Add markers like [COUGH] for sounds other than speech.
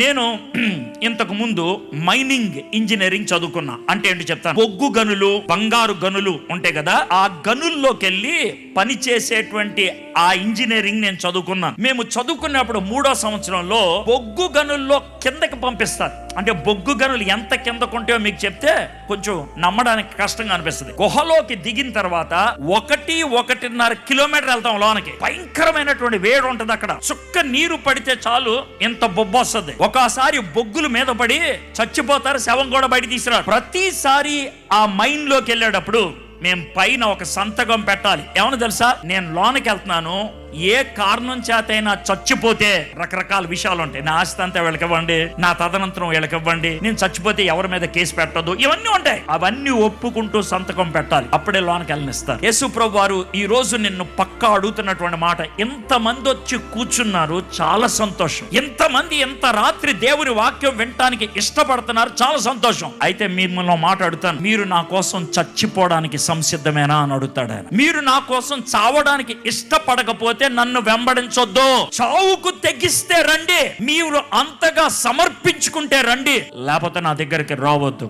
నేను [CLEARS THROAT] ఇంతకు ముందు మైనింగ్ ఇంజనీరింగ్ చదువుకున్నా. అంటే ఏంటి చెప్తాను? బొగ్గు గనులు బంగారు గనులు ఉంటాయి కదా ఆ గనుల్లోకి వెళ్ళి పని చేసేటువంటి ఆ ఇంజనీరింగ్ నేను చదువుకున్నాను. మేము చదువుకున్నప్పుడు మూడో సంవత్సరంలో బొగ్గు గనుల్లో కిందకి పంపిస్తారు. అంటే బొగ్గు గనులు ఎంత కిందకుంటాయో మీకు చెప్తే కొంచెం నమ్మడానికి కష్టంగా అనిపిస్తుంది. గుహలోకి దిగిన తర్వాత ఒకటి ఒకటిన్నర కిలోమీటర్ వెళ్తాం లోనకి. భయంకరమైనటువంటి వేడి ఉంటది అక్కడ. చుక్క నీరు పడితే చాలు ఇంత బొబ్బు వస్తుంది ఒకసారి బొగ్గులు మీద పడి చచ్చిపోతారు శవం కూడా బయట తీసుకురారు ప్రతిసారి ఆ మైన్లోకి వెళ్ళేటప్పుడు మేము పైన ఒక సంతకం పెట్టాలి. ఏమన్నా తెలుసా? నేను లోనకి వెళ్తున్నాను ఏ కారణం చేతైనా చచ్చిపోతే రకరకాల విషయాలు ఉంటాయి. నా ఆస్తి అంతా వీళ్ళకివ్వండి నా తదనంతరం వీళ్ళకివ్వండి నేను చచ్చిపోతే ఎవరి మీద కేసు పెట్టదు. ఇవన్నీ ఉంటాయి. అవన్నీ ఒప్పుకుంటూ సంతకం పెట్టాలి. అప్పుడే లోనకి వెళ్ళనిస్తారు. యేసు ప్రభు వారు ఈ రోజు నిన్ను పక్కా అడుగుతున్నటువంటి మాట ఎంతమంది వచ్చి కూర్చున్నారు. చాలా సంతోషం. ఎంతమంది ఎంత రాత్రి దేవుని వాక్యం వినటానికి ఇష్టపడుతున్నారు. చాలా సంతోషం. అయితే మిమ్మల్ని మాట్లాడుతాను మీరు నా కోసం చచ్చిపోవడానికి సంసిద్ధమేనా అని అడుగుతాడు ఆయన. మీరు నా కోసం చావడానికి ఇష్టపడకపోతే నన్ను వెంబడించొద్దు. చావుకు తెగిస్తే రండి. మీరు అంతగా సమర్పించుకుంటే రండి. లేకపోతే నా దగ్గరికి రావద్దు.